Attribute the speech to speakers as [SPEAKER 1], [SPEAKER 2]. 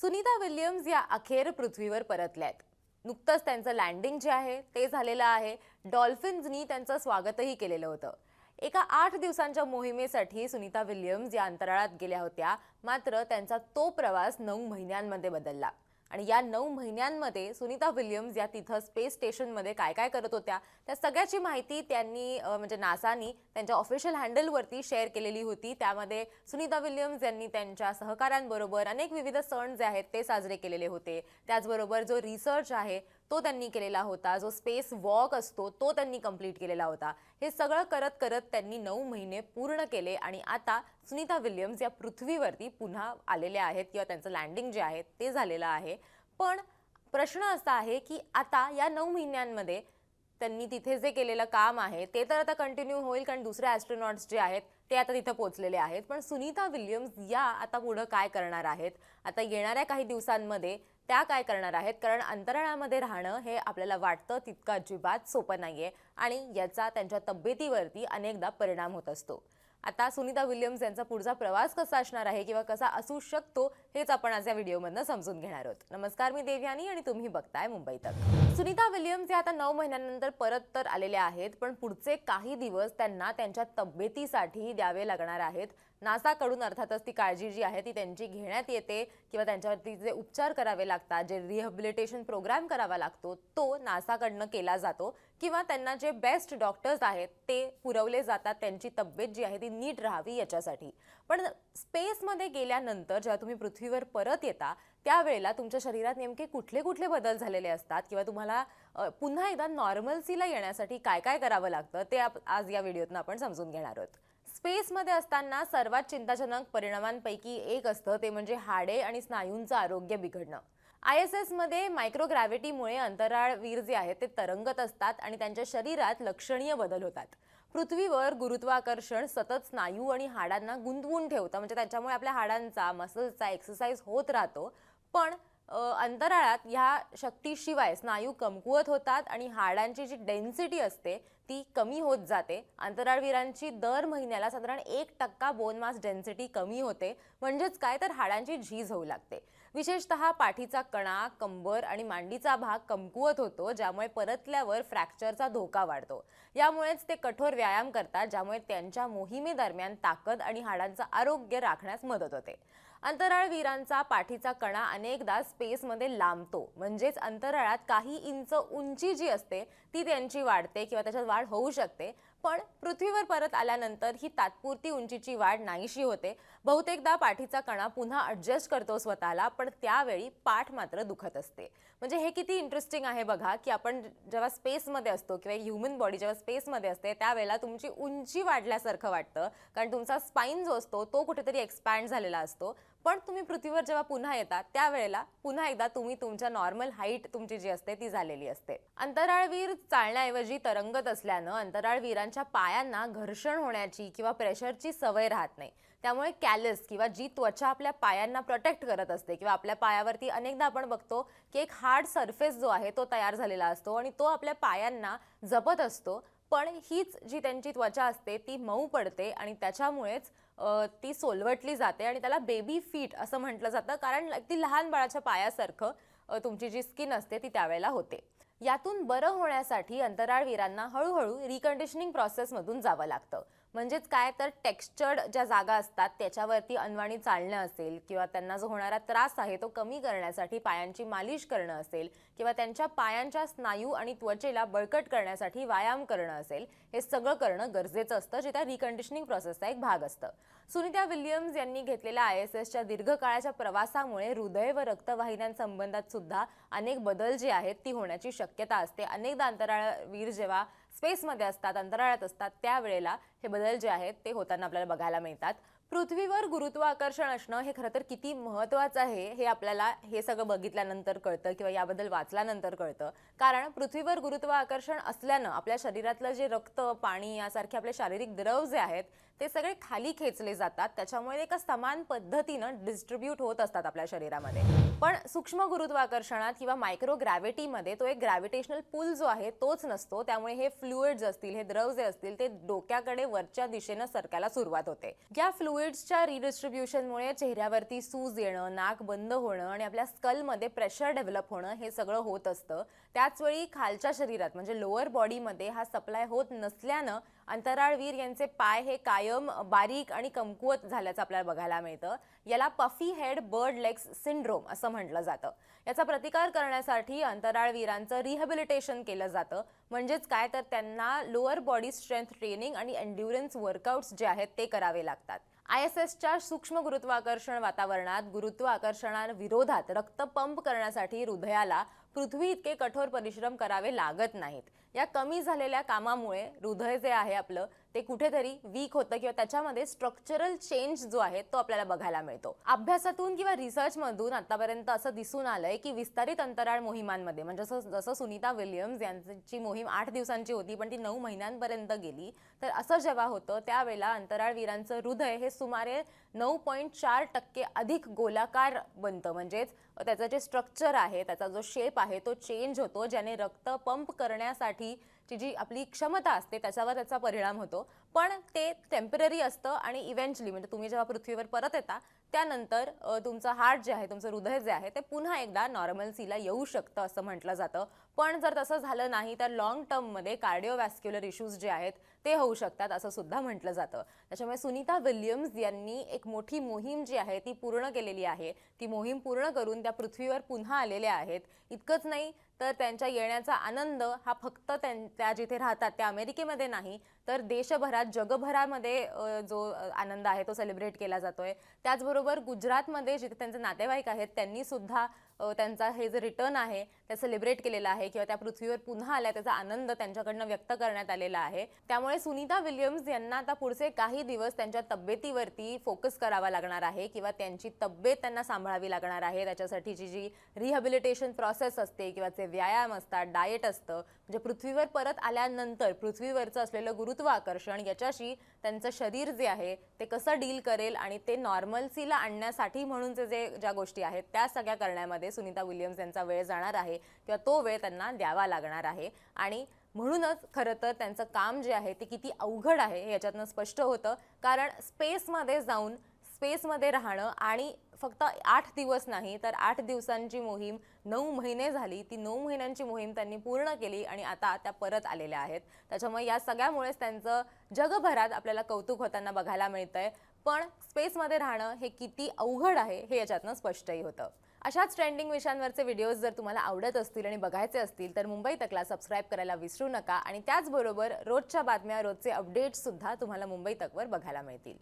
[SPEAKER 1] Sunita Williams या अखेर पृथ्वीवर परतल्या आहेत नुकतंच त्यांचं लँडिंग जे आहे ते झालेलं आहे. डॉल्फिन्सनी त्यांचं स्वागतही केलेलं होतं. एका आठ दिवसांच्या मोहिमेसाठी सुनीता विल्यम्स या अंतराळात गेल्या होत्या. मात्र त्यांचा तो प्रवास नऊ महिन्यांमध्ये बदलला. आणि या नऊ महिन्यांमध्ये सुनीता विल्यम्स या तिथं स्पेस स्टेशनमध्ये काय काय करत होत्या त्या सगळ्याची माहिती त्यांनी म्हणजे नासानी त्यांच्या ऑफिशियल हँडलवरती शेअर केलेली होती. त्यामध्ये सुनीता विल्यम्स यांनी त्यांच्या सहकाऱ्यांबरोबर अनेक विविध सण जे आहेत ते साजरे केलेले होते. त्याचबरोबर जो रिसर्च आहे तो त्यांनी केलेला होता. जो स्पेस वॉक असतो तो त्यांनी कंप्लीट केलेला होता. हे सगळं करत करत त्यांनी नऊ महिने पूर्ण केले आणि आता सुनीता विल्यम्स या पृथ्वीवरती पुन्हा आलेल्या आहेत किंवा त्यांचं लँडिंग जे आहे ते झालेलं आहे. पण प्रश्न असा आहे की आता या नऊ महिन्यांमध्ये त्यांनी तिथे जे केलेलं काम आहे ते तर आता कंटिन्यू होईल कारण दुसरे ॲस्ट्रोनॉट्स जे आहेत ते आता तिथं पोहोचलेले आहेत. पण सुनीता विल्यम्स या आता पुढं काय करणार आहेत? आता येणाऱ्या काही दिवसांमध्ये त्या काय करणार आहेत? कारण अंतराळामध्ये राहणं हे आपल्याला वाटतं तितकं अजिबात सोपं नाहीये आणि याचा त्यांच्या तब्येतीवरती अनेकदा परिणाम होत असतो. आता सुनीता विल्यम्स यांचा पुढचा प्रवास कसा असणार आहे किंवा कसा असू शकतो हेच आपण आज या व्हिडिओमधनं समजून घेणार आहोत. नमस्कार मी देवयानी आणि तुम्ही बघताय मुंबई तक सुनीता विल्यम्स या आता नऊ महिन्यानंतर परत तर आलेल्या आहेत पण पुढचे काही दिवस त्यांना त्यांच्या तब्येतीसाठी द्यावे लागणार आहेत. नासाकडून अर्थातच ती काळजी जी आहे ती त्यांची घेण्यात येते किंवा त्यांच्यावरती जे उपचार करावे लागतात जे रिहॅबिलिटेशन प्रोग्राम करावा लागतो तो नासाकडनं केला जातो किंवा त्यांना जे बेस्ट डॉक्टर्स आहेत ते पुरवले जातात त्यांची तब्येत जी आहे ती नीट राहावी याच्यासाठी. पण स्पेसमध्ये गेल्यानंतर जेव्हा तुम्ही पृथ्वीवर परत येता त्यावेळेला तुमच्या शरीरात नेमके कुठले कुठले बदल झालेले असतात किंवा तुम्हाला पुन्हा एकदा नॉर्मल्सीला येण्यासाठी काय काय करावं लागतं ते आज या व्हिडिओतनं आपण समजून घेणार आहोत. स्पेसमध्ये असताना सर्वात चिंताजनक परिणामांपैकी एक असतं ते म्हणजे हाडे आणि स्नायूंचं आरोग्य बिघडणं. आय एस एसमध्ये मायक्रोग्रॅव्हिटीमुळे अंतराळवीर जे आहेत ते तरंगत असतात आणि त्यांच्या शरीरात लक्षणीय बदल होतात. पृथ्वीवर गुरुत्वाकर्षण सतत स्नायू आणि हाडांना गुंतवून ठेवतं. म्हणजे त्याच्यामुळे आपल्या हाडांचा मसल्सचा एक्सरसाइज होत राहतो. पण अंतराळात ह्या शक्तीशिवाय स्नायू कमकुवत होतात आणि हाडांची जी डेन्सिटी असते ती कमी होत जाते. अंतराळवीरांची दर महिन्याला साधारण एक टक्का बोन मास डेन्सिटी कमी होते. म्हणजेच काय? तर हाडांची झीज होऊ लागते. विशेषतः पाठीचा कणा कंबर आणि मांडीचा भाग कमकुवत होतो ज्यामुळे परतल्यावर फ्रॅक्चरचा धोका वाढतो. यामुळेच ते कठोर व्यायाम करतात ज्यामुळे त्यांच्या मोहिमेदरम्यान ताकद आणि हाडांचं आरोग्य राखण्यास मदत होते. अंतराळवीरांचा पाठीचा कणा अनेकदा स्पेसमध्ये लांबतो. म्हणजेच अंतराळात काही इंच उंची जी असते ती त्यांची वाढते किंवा त्याच्यात वाढ होऊ शकते. पण पृथ्वीवर परत आल्यानंतर ही तात्पुरती उंचीची वाढ नाहीशी होते. बहुतेकदा पाठीचा कणा पुन्हा अडजस्ट करतो स्वतःला पण त्यावेळी पाठ मात्र दुखत असते. म्हणजे हे किती इंटरेस्टिंग आहे बघा की आपण जेव्हा स्पेसमध्ये असतो किंवा ह्युमन बॉडी जेव्हा स्पेसमध्ये असते त्यावेळेला तुमची उंची वाढल्यासारखं वाटतं. कारण तुमचा स्पाईन जो असतो तो कुठेतरी एक्सपॅन्ड झालेला असतो. पण तुम्ही पृथ्वीवर जेव्हा पुन्हा येता त्यावेळेला पुन्हा एकदा तुम्ही तुमच्या नॉर्मल हाईट तुमची जी असते ती झालेली असते. अंतराळवीर चालण्याऐवजी तरंगत असल्यानं अंतराळवीरांच्या पायांना घर्षण होण्याची किंवा प्रेशरची सवय राहत नाही. त्यामुळे कॅलस किंवा जी त्वचा आपल्या पायांना प्रोटेक्ट करत असते किंवा आपल्या पायावरती अनेकदा आपण बघतो की एक हार्ड सरफेस जो आहे तो तयार झालेला असतो आणि तो आपल्या पायांना जपत असतो. पण हीच जी त्यांची त्वचा असते ती मऊ पडते आणि त्याच्यामुळेच ती सोलवटली जाते आणि त्याला बेबी फीट असं म्हटलं जातं. कारण ती लहान बाळाच्या पायासारखं तुमची जी स्किन असते ती त्यावेळेला होते. यातून बरं होण्यासाठी अंतराळवीरांना हळूहळू रिकंडिशनिंग प्रोसेसमधून जावं लागतं. म्हणजेच काय तर टेक्स्चर्ड ज्या जागा असतात त्याच्यावरती अनवाणी चालणं असेल किंवा त्यांना जो होणारा त्रास आहे तो कमी करण्यासाठी पायांची मालिश करणं असेल किंवा त्यांच्या पायांच्या स्नायू आणि त्वचेला बळकट करण्यासाठी व्यायाम करणं असेल हे सगळं करणं गरजेचं असतं जे त्या रिकंडिशनिंग प्रोसेसचा एक भाग असतं. सुनीता विल्यम्स यांनी घेतलेल्या आय एस एसच्या दीर्घकाळाच्या प्रवासामुळे हृदय व रक्तवाहिन्यांसंबंधात सुद्धा अनेक बदल जे आहेत ती होण्याची शक्यता असते. अनेकदा अंतराळवीर जेव्हा स्पेसमध्ये असतात अंतराळात असतात त्यावेळेला हे बदल जे आहेत ते होताना आपल्याला बघायला मिळतात. पृथ्वीवर गुरुत्वाकर्षण असणं हे खरं तर किती महत्त्वाचं आहे हे आपल्याला हे सगळं बघितल्यानंतर कळतं किंवा याबद्दल वाचल्यानंतर कळतं. कारण पृथ्वीवर गुरुत्वाकर्षण असल्यानं आपल्या शरीरातलं जे रक्त पाणी यासारखे आपले शारीरिक द्रव जे आहेत ते सगळे खाली खेचले जातात. त्याच्यामुळे एका समान पद्धतीनं डिस्ट्रीब्यूट होत असतात आपल्या शरीरामध्ये. पण सूक्ष्म गुरुत्वाकर्षणात किंवा मायक्रो ग्रॅव्हिटीमध्ये तो एक ग्रॅव्हिटेशनल पूल जो आहे तोच नसतो. त्यामुळे हे फ्लुइड्स असतील हे द्रव जे असतील ते डोक्याकडे वरच्या दिशेनं सरकायला सुरुवात होते. या फ्लुइड्सच्या रिडिस्ट्रीब्युशनमुळे चेहऱ्यावरती सूज येणं नाक बंद होणं आणि आपल्या स्कलमध्ये प्रेशर डेव्हलप होणं हे सगळं होत असतं. त्याचवेळी खालच्या शरीरात म्हणजे लोअर बॉडीमध्ये हा सप्लाय होत नसल्यानं अंतराळवीर यांचे पाय हे कायम बारीक आणि कमकुवत झाल्याचं आपल्याला बघायला मिळतं. याला puffy head bird legs syndrome असं म्हटलं जातं. याचा प्रतिकार करण्यासाठी अंतराळवीरांचं रिहॅबिलिटेशन केलं जातं. म्हणजेच काय? तर त्यांना लोअर बॉडी स्ट्रेंथ ट्रेनिंग आणि एन्ड्युरन्स वर्कआउट्स जे आहेत ते करावे लागतात. आय एस एसच्या सूक्ष्म गुरुत्वाकर्षण वातावरणात गुरुत्वाकर्षणाविरोधात रक्त पंप करण्यासाठी हृदयाला पृथ्वी इतके कठोर परिश्रम करावे लागत नाहीत. या कमी झालेल्या कामामुळे हृदय जे आहे आपलं ते कुठेतरी वीक होतं किंवा त्याच्यामध्ये स्ट्रक्चरल चेंज जो आहे तो आपल्याला बघायला मिळतो. अभ्यासातून किंवा रिसर्चमधून आतापर्यंत असं दिसून आलंय की विस्तारित अंतराळ मोहिमांमध्ये म्हणजे जसं जसं सुनीता विल्यम्स यांची मोहीम आठ दिवसांची होती पण ती नऊ महिन्यांपर्यंत गेली तर असं जेव्हा होतं त्यावेळेला अंतराळवीरांचं हृदय हे सुमारे नऊ पॉईंट चार टक्के अधिक गोलाकार बनतं. म्हणजेच त्याचं जे स्ट्रक्चर आहे त्याचा जो शेप आहे तो चेंज होतो ज्याने रक्त पंप करण्यासाठी ची जी आपली क्षमता असते त्याच्यावर त्याचा परिणाम होतो. पण ते टेंपररी असतं आणि इव्हेंच्युअली म्हणजे तुम्ही जेव्हा पृथ्वीवर परत येता त्यानंतर तुमचं हार्ट जे आहे तुमचं हृदय जे आहे ते पुन्हा एकदा नॉर्मल्सीला येऊ शकतं असं म्हटलं जातं. पण जर तसं झालं नाही तर लॉंग टर्ममध्ये कार्डिओवॅस्क्युलर इश्यूज जे आहेत ते होऊ शकतात असं सुद्धा म्हटलं जातं. त्याच्यामुळे सुनीता विल्यम्स यांनी एक मोठी मोहीम जी आहे ती पूर्ण केलेली आहे. ती मोहीम पूर्ण करून त्या पृथ्वीवर पुन्हा आलेल्या आहेत. इतकंच नाही तर त्यांच्या येण्याचा आनंद हा फक्त त्यां- त्या जिथे राहतात त्या अमेरिकेमध्ये नाही तर देशभरात जगभरामध्ये जो आनंद आहे तो सेलिब्रेट केला जातोय. त्याचबरोबर गुजरातमध्ये जिथे त्यांचे नातेवाईक आहेत त्यांनी सुद्धा त्यांचा हे जे रिटर्न आहे ते सेलिब्रेट केलेलं आहे किंवा त्या पृथ्वीवर पुन्हा आल्या त्याचा आनंद त्यांच्याकडनं व्यक्त करण्यात आलेला आहे. त्यामुळे सुनीता विल्यम्स यांना आता पुढचे काही दिवस त्यांच्या तब्येतीवरती फोकस करावा लागणार आहे किंवा त्यांची तब्येत त्यांना सांभाळावी लागणार आहे. त्याच्यासाठीची जी रिहॅबिलिटेशन प्रोसेस असते किंवा जे व्यायाम असतात डाएट असतं म्हणजे पृथ्वीवर परत आल्यानंतर पृथ्वीवरचं असलेलं गुरुत्वाकर्षण याच्याशी त्यांचं शरीर जे आहे ते कसं डील करेल आणि ते नॉर्मल्सीला आणण्यासाठी म्हणूनचे जे ज्या गोष्टी आहेत त्या सगळ्या करण्यामध्ये सुनीता विल्यम्स यांचा वेळ जाणार आहे किंवा तो वेळ त्यांना द्यावा लागणार आहे. आणि म्हणूनच खरं तर त्यांचं काम जे आहे ते किती अवघड आहे हे याच्यातनं स्पष्ट होतं. कारण स्पेसमध्ये जाऊन स्पेसमध्ये राहणं आणि फक्त आठ दिवस नाही तर आठ दिवसांची मोहीम नऊ महिने झाली. ती नऊ महिन्यांची मोहीम त्यांनी पूर्ण केली आणि आता त्या परत आलेल्या आहेत. त्याच्यामुळे या सगळ्यामुळेच त्यांचं जगभरात आपल्याला कौतुक होताना बघायला मिळतंय. पण स्पेसमध्ये राहणं हे किती अवघड आहे हे याच्यातनं स्पष्टही होतं. अशाच ट्रेंडिंग विषयांवरचे व्हिडिओज जर तुम्हाला आवडत असतील आणि बघायचे असतील तर मुंबई तकला सबस्क्राईब करायला विसरू नका आणि त्याचबरोबर रोजच्या बातम्या रोजचे अपडेट्ससुद्धा तुम्हाला मुंबई तकवर बघायला मिळतील.